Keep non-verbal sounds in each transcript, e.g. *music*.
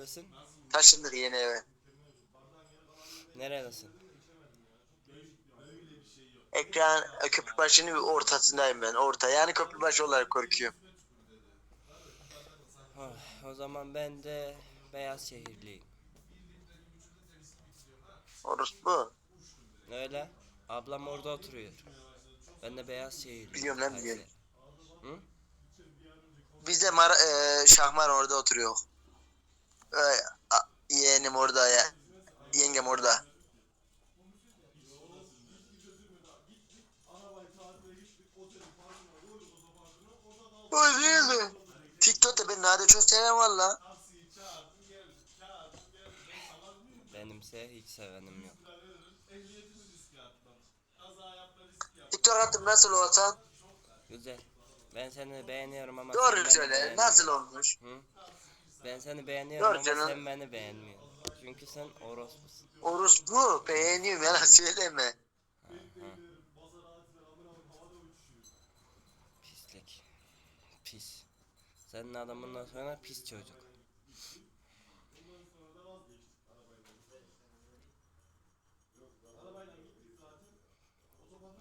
neredesin? Taşındık yeni eve. Neredesin? Ekran e, Köprübaşı'nın ortasındayım ben. Orta. Yani Köprübaşı olarak korkuyorum. O zaman ben de beyaz şehirliyim. Orası bu. Öyle. Ablam orada oturuyor. Ben de beyaz şehirliyim. Biliyorum lan, biliyorum. Hı? Biz de Mar e, Şahmar orada oturuyor. Yeğenim orada ya. Yengem orada. Öyle? TikTok'ta ben Nade çok seven valla. Benimse hiç sevenim yok. TikTok attım nasıl olsa. Güzel. Ben seni beğeniyorum ama Doğru söyle. Nasıl olmuş? Hı? Ben seni beğeniyorum ama canım. sen beni beğenmiyorsun. Çünkü sen orospusun. Orospu beğeniyorum yalan söyleme. Pislik. Pis. Senin adamından sonra pis çocuk.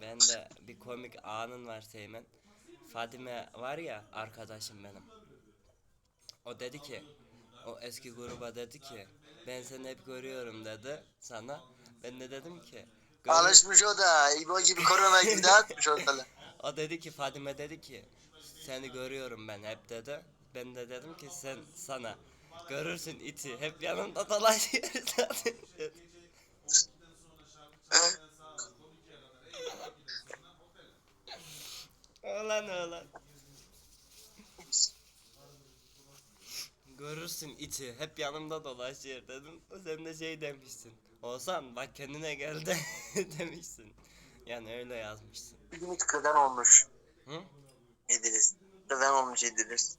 Ben de bir komik anın var Seymen. Fadime var ya arkadaşım benim. O dedi ki o eski gruba dedi ki ben seni hep görüyorum dedi sana. Ben de dedim ki "Görü- Alışmış o da. İbo gibi korona gibi dağıtmış ortalığı. *laughs* o dedi ki Fadime dedi ki seni görüyorum ben hep dedi. Ben de dedim ki sen sana görürsün iti hep yanında dolaşıyor zaten *laughs* *laughs* oğlan. Görürsün iti hep yanımda dolaşıyor dedim. Sen de şey demişsin. Olsan bak kendine gel de *laughs* demişsin. Yani öyle yazmışsın. Bir gün hiç kızan olmuş. Hı? İdris. Kızan olmuş İdris.